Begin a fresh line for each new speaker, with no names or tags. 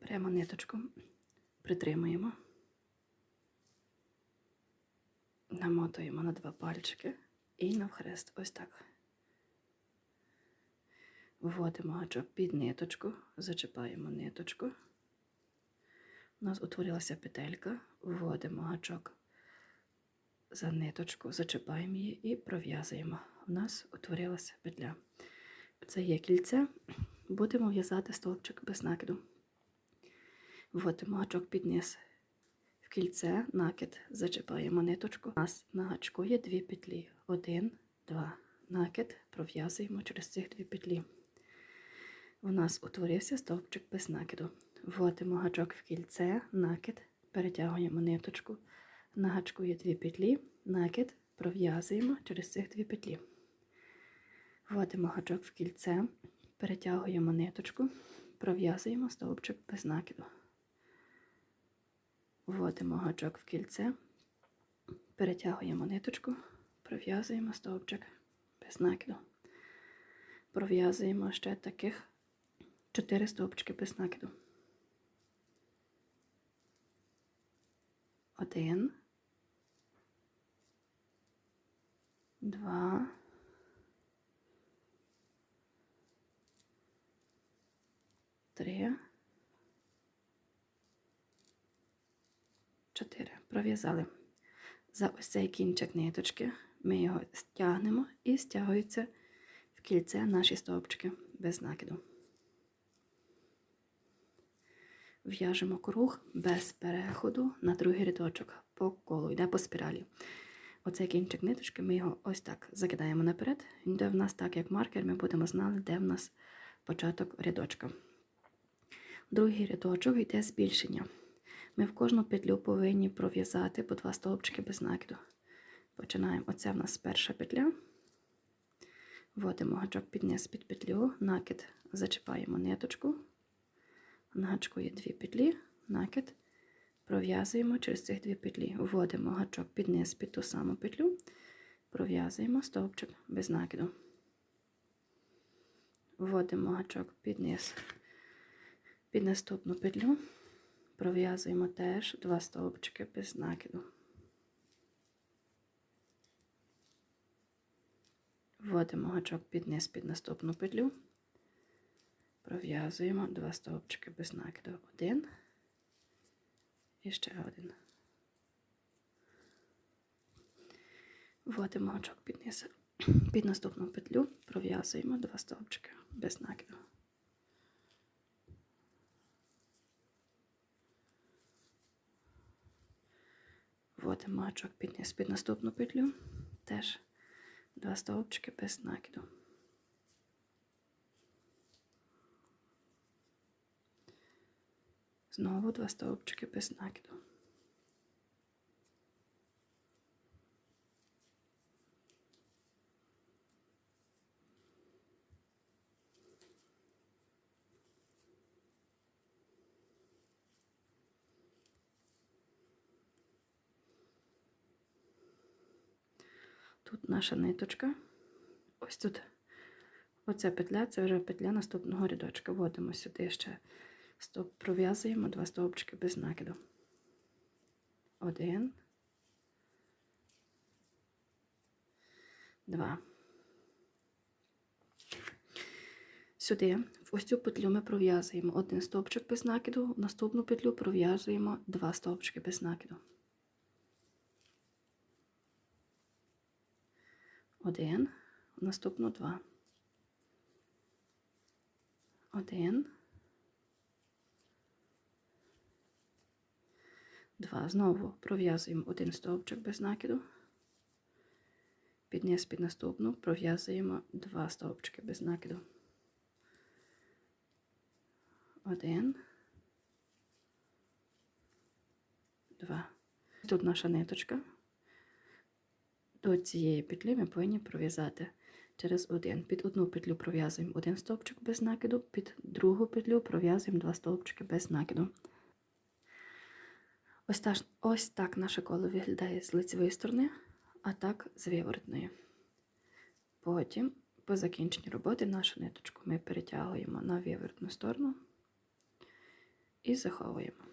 Беремо ниточку, притримуємо, намотуємо на два пальчики і навхрест. Ось так. Вводимо гачок під ниточку, зачіпаємо ниточку. У нас утворилася петелька, вводимо гачок за ниточку, зачіпаємо її і пров'язуємо. У нас утворилася петля. Це є кільце. Будемо в'язати стовпчик без накиду. Вводимо гачок під низ. В кільце накид зачіпаємо ниточку. У нас на гачку є дві петлі. Один, два. Накид пров'язуємо через цих дві петлі. У нас утворився стовпчик без накиду. Вводимо гачок в кільце, накид, перетягуємо ниточку. На гачку є дві петлі, накид, пров'язуємо через цих дві петлі. Вводимо гачок в кільце, перетягуємо ниточку, пров'язуємо стовпчик без накиду. Вводимо гачок в кільце, перетягуємо ниточку, пров'язуємо стовпчик без накиду. Пров'язуємо ще таких 4 стовпчики без накиду. Один, два, три, чотири. Пров'язали. За ось цей кінчик ниточки ми його стягнемо і стягуються в кільце наші стовпчики без накиду. В'яжемо круг без переходу на другий рядочок по колу, йде по спіралі. Оцей кінчик ниточки, ми його ось так закидаємо наперед. Йде в нас так, як маркер, ми будемо знати, де в нас початок рядочка. Другий рядочок йде збільшення. Ми в кожну петлю повинні пров'язати по два стовпчики без накиду. Починаємо. Оце в нас перша петля. Вводимо гачок під низ під петлю, накид, зачіпаємо ниточку. На дві петлі, накид, пров'язуємо через цих дві петлі. Вводимо гачок під низ під ту саму петлю, пров'язуємо стовпчик без накиду. Вводимо гачок під низ під наступну петлю, пров'язуємо теж два стовпчики без накиду. Вводимо гачок під низ під наступну петлю. Пров'язуємо два стовпчики без накиду. Один і ще один. Вводимо гачок під низ, під наступну петлю, пров'язуємо два стовпчики без накиду. Вводимо гачок під низ, під наступну петлю, теж два стовпчики без накиду. Знову два стовпчики без накиду. Тут наша ниточка. Ось тут оця петля, це вже петля наступного рядочка. Вводимо сюди ще Стоп, пров'язуємо два стовпчики без накиду. Один. Два. Сюди, в ось цю петлю ми пров'язуємо один стовпчик без накиду, в наступну петлю пров'язуємо два стовпчики без накиду. Один, наступну два. Один. Два. Знову пров'язуємо один стовпчик без накиду. Під низ під наступну пров'язуємо два стовпчики без накиду. Один. Два. Тут наша ниточка. До цієї петлі ми повинні пров'язати через один. Під одну петлю пров'язуємо один стовпчик без накиду, під другу петлю пров'язуємо два стовпчики без накиду. Ось так, ось так наше коло виглядає з лицевої сторони, а так з виворотної. Потім, по закінченні роботи, нашу ниточку ми перетягуємо на виворотну сторону, і заховуємо.